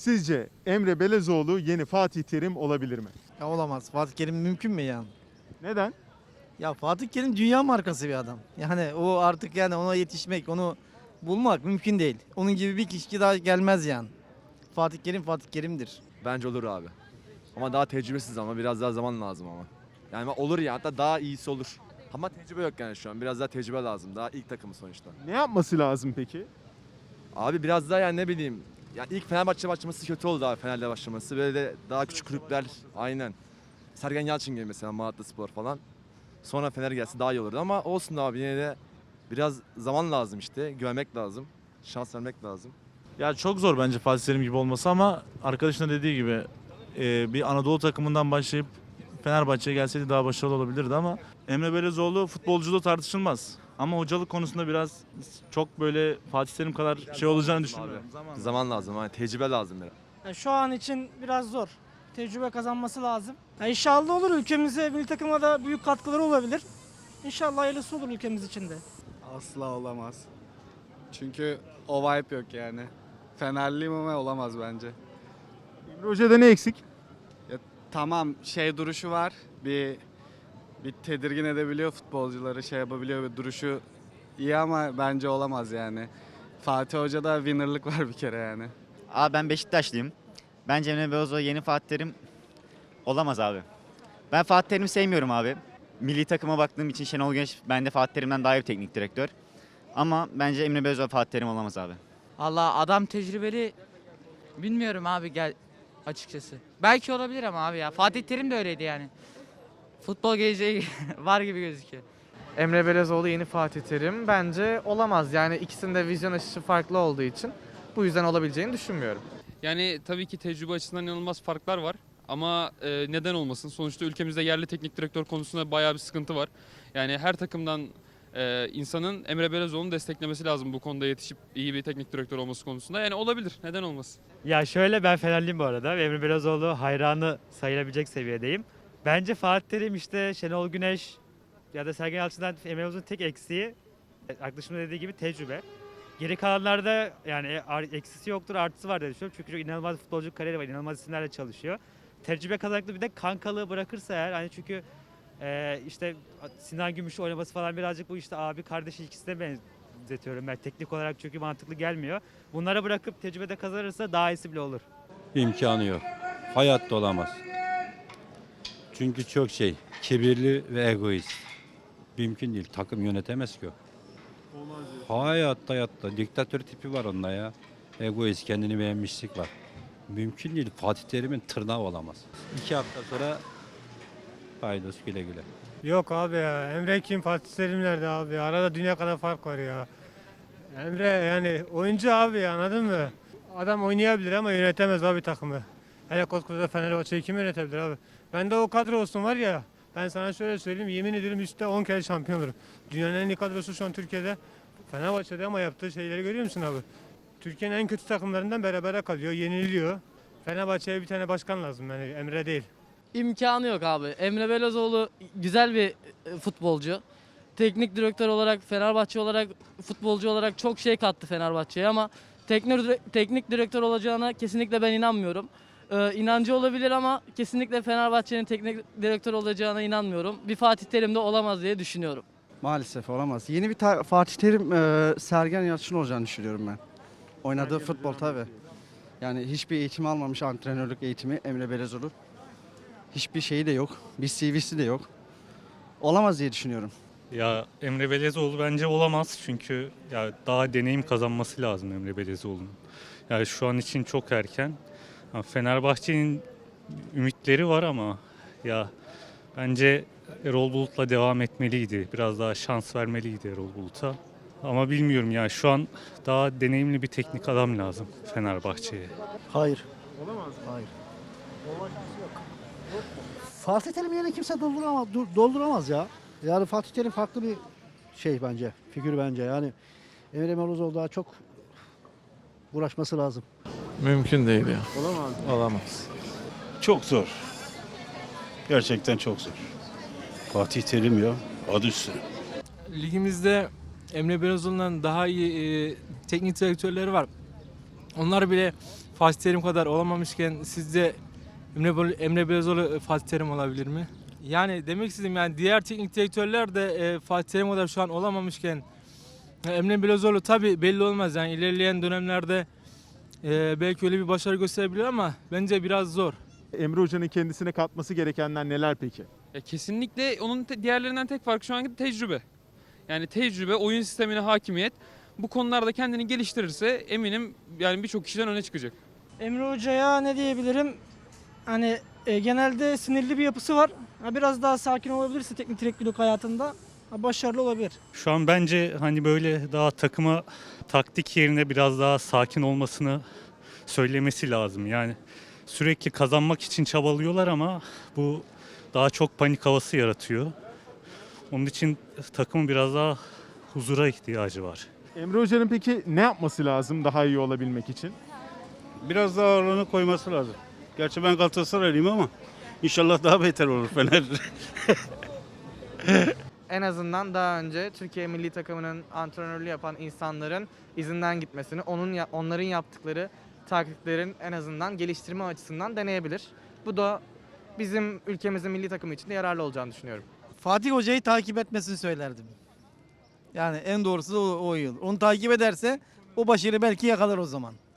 Sizce Emre Belezoğlu yeni Fatih Terim olabilir mi? Ya olamaz. Fatih Terim mümkün mü yani? Neden? Ya Fatih Terim dünya markası bir adam. Yani o artık yani ona yetişmek, onu bulmak mümkün değil. Onun gibi bir kişi daha gelmez yani. Fatih Terim Fatih Terim'dir. Bence olur abi. Ama daha tecrübesiz ama biraz daha zaman lazım ama. Yani olur ya hatta daha iyisi olur. Ama tecrübe yok yani şu an. Biraz daha tecrübe lazım. Daha ilk takımı sonuçta. Ne yapması lazım peki? Abi biraz daha yani ne bileyim. Yani ilk Fenerbahçe başlaması kötü oldu abi Fener'le başlaması. Böyle de daha küçük kulüpler aynen. Sergen Yalçın gibi mesela Malatya Spor falan. Sonra Fener gelse daha iyi olurdu ama olsun abi yine de biraz zaman lazım işte. Güvenmek lazım. Şans vermek lazım. Ya çok zor bence Fatih Terim gibi olması ama arkadaşın da dediği gibi e, bir Anadolu takımından başlayıp Fenerbahçe'ye gelseydi daha başarılı olabilirdi ama Emre Belezoğlu futbolculuğu tartışılmaz. Ama hocalık konusunda biraz çok böyle Fatih Terim kadar şey olacağını düşünmüyorum. Zaman Zaman lazım. Hani tecrübe lazım biraz. Yani şu an için biraz zor. Tecrübe kazanması lazım. Ya inşallah olur ülkemize, milli takıma da büyük katkıları olabilir. İnşallah hayırlısı olur ülkemiz için de. Asla olamaz. Çünkü o vibe yok yani. Fenerliyim ama olamaz bence. Emre Hoca'da ne eksik? Tamam şey duruşu var. Bir bir tedirgin edebiliyor futbolcuları şey yapabiliyor. Bir duruşu iyi ama bence olamaz yani. Fatih Hoca'da winnerlık var bir kere yani. Abi ben Beşiktaşlıyım. Bence Emre Belözoğlu yeni Fatih Terim olamaz abi. Ben Fatih Terim'i sevmiyorum abi. Milli takıma baktığım için Şenol Güneş bende Fatih Terim'den daha iyi bir teknik direktör. Ama bence Emre Belözoğlu Fatih Terim olamaz abi. Allah adam tecrübeli bilmiyorum abi gel açıkçası. Belki olabilir ama abi ya. Fatih Terim de öyleydi yani. Futbol geleceği var gibi gözüküyor. Emre Belezoğlu yeni Fatih Terim bence olamaz. Yani ikisinin de vizyon açısı farklı olduğu için bu yüzden olabileceğini düşünmüyorum. Yani tabii ki tecrübe açısından inanılmaz farklar var. Ama e, neden olmasın? Sonuçta ülkemizde yerli teknik direktör konusunda bayağı bir sıkıntı var. Yani her takımdan e, insanın Emre Belezoğlu'nu desteklemesi lazım bu konuda yetişip iyi bir teknik direktör olması konusunda. Yani olabilir. Neden olmasın? Ya şöyle ben Fenerliyim bu arada. Emre Belözoğlu hayranı sayılabilecek seviyedeyim. Bence Fatih Terim işte Şenol Güneş ya da Sergen Yalçın'dan Emre Belözoğlu'nun tek eksiği e, arkadaşımın dediği gibi tecrübe. Geri kalanlarda yani ar- eksisi yoktur artısı var diye düşünüyorum. Çünkü çok inanılmaz futbolcu kariyeri var. inanılmaz isimlerle çalışıyor. Tecrübe kazanıklı bir de kankalığı bırakırsa eğer hani çünkü e, işte Sinan Gümüş oynaması falan birazcık bu işte abi kardeş ilişkisine benzetiyorum ben teknik olarak çünkü mantıklı gelmiyor. Bunlara bırakıp tecrübede kazanırsa daha iyisi bile olur. İmkanı yok. Hayatta olamaz. Çünkü çok şey, kibirli ve egoist. Mümkün değil. Takım yönetemez ki o. Hayatta hayatta. Diktatör tipi var onda ya. Egoist, kendini beğenmişlik var. Mümkün değil. Fatih Terim'in tırnağı olamaz. İki hafta sonra paydos güle güle. Yok abi ya. Emre kim Fatih Terim nerede abi? Arada dünya kadar fark var ya. Emre yani oyuncu abi ya anladın mı? Adam oynayabilir ama yönetemez abi takımı. Hele koskoca Fenerbahçe'yi kim yönetebilir abi? Bende o kadro olsun var ya. Ben sana şöyle söyleyeyim yemin ediyorum üstte 10 kere şampiyon olurum. Dünyanın en iyi kadrosu şu an Türkiye'de. Fenerbahçe'de ama yaptığı şeyleri görüyor musun abi? Türkiye'nin en kötü takımlarından berabere kalıyor, yeniliyor. Fenerbahçe'ye bir tane başkan lazım yani Emre değil. İmkanı yok abi. Emre Belözoğlu güzel bir e, futbolcu. Teknik direktör olarak, Fenerbahçe olarak, futbolcu olarak çok şey kattı Fenerbahçe'ye ama teknik, teknik direktör olacağına kesinlikle ben inanmıyorum. Ee, inancı olabilir ama kesinlikle Fenerbahçe'nin teknik direktör olacağına inanmıyorum. Bir Fatih Terim de olamaz diye düşünüyorum. Maalesef olamaz. Yeni bir ta- Fatih Terim e, Sergen Yalçın olacağını düşünüyorum ben. Oynadığı futbol tabi. Yani hiçbir eğitim almamış antrenörlük eğitimi Emre Belezoğlu. Hiçbir şeyi de yok. Bir CV'si de yok. Olamaz diye düşünüyorum. Ya Emre Belezoğlu bence olamaz çünkü ya daha deneyim kazanması lazım Emre Belezoğlu'nun. Yani şu an için çok erken. Fenerbahçe'nin ümitleri var ama ya bence Erol Bulut'la devam etmeliydi. Biraz daha şans vermeliydi Erol Bulut'a. Ama bilmiyorum ya şu an daha deneyimli bir teknik adam lazım Fenerbahçe'ye. Hayır. Olamaz. Hayır. Fatih Terim yerine kimse dolduramaz, dolduramaz ya. Yani Fatih Terim farklı bir şey bence, figür bence. Yani Emre Molozoğlu daha çok uğraşması lazım. Mümkün değil ya. Olamaz. Olamaz. Çok zor. Gerçekten çok zor. Fatih Terim ya. Adı üstüne. Ligimizde Emre Belözoğlu'ndan daha iyi e, teknik direktörleri var. Onlar bile Fatih Terim kadar olamamışken sizce Emre, Emre Belezoğlu e, Fatih Terim olabilir mi? Yani demek istediğim yani diğer teknik direktörler de e, Fatih Terim kadar şu an olamamışken e, Emre Belezoğlu tabi belli olmaz yani ilerleyen dönemlerde e, belki öyle bir başarı gösterebilir ama bence biraz zor. Emre Hoca'nın kendisine katması gerekenler neler peki? Ya kesinlikle onun te- diğerlerinden tek farkı şu anki tecrübe. Yani tecrübe, oyun sistemine hakimiyet. Bu konularda kendini geliştirirse eminim yani birçok kişiden öne çıkacak. Emre Hoca'ya ne diyebilirim? Hani e, genelde sinirli bir yapısı var. Ha, biraz daha sakin olabilirse teknik direktörlük hayatında ha, başarılı olabilir. Şu an bence hani böyle daha takıma taktik yerine biraz daha sakin olmasını söylemesi lazım. Yani sürekli kazanmak için çabalıyorlar ama bu daha çok panik havası yaratıyor. Onun için takımın biraz daha huzura ihtiyacı var. Emre Hoca'nın peki ne yapması lazım daha iyi olabilmek için? Biraz daha ağırlığını koyması lazım. Gerçi ben Galatasaraylıyım ama inşallah daha beter olur Fener. En azından daha önce Türkiye milli takımının antrenörlüğü yapan insanların izinden gitmesini, onun onların yaptıkları taktiklerin en azından geliştirme açısından deneyebilir. Bu da bizim ülkemizin milli takımı için de yararlı olacağını düşünüyorum. Fatih Hoca'yı takip etmesini söylerdim. Yani en doğrusu o, o yıl. Onu takip ederse o başarı belki yakalar o zaman.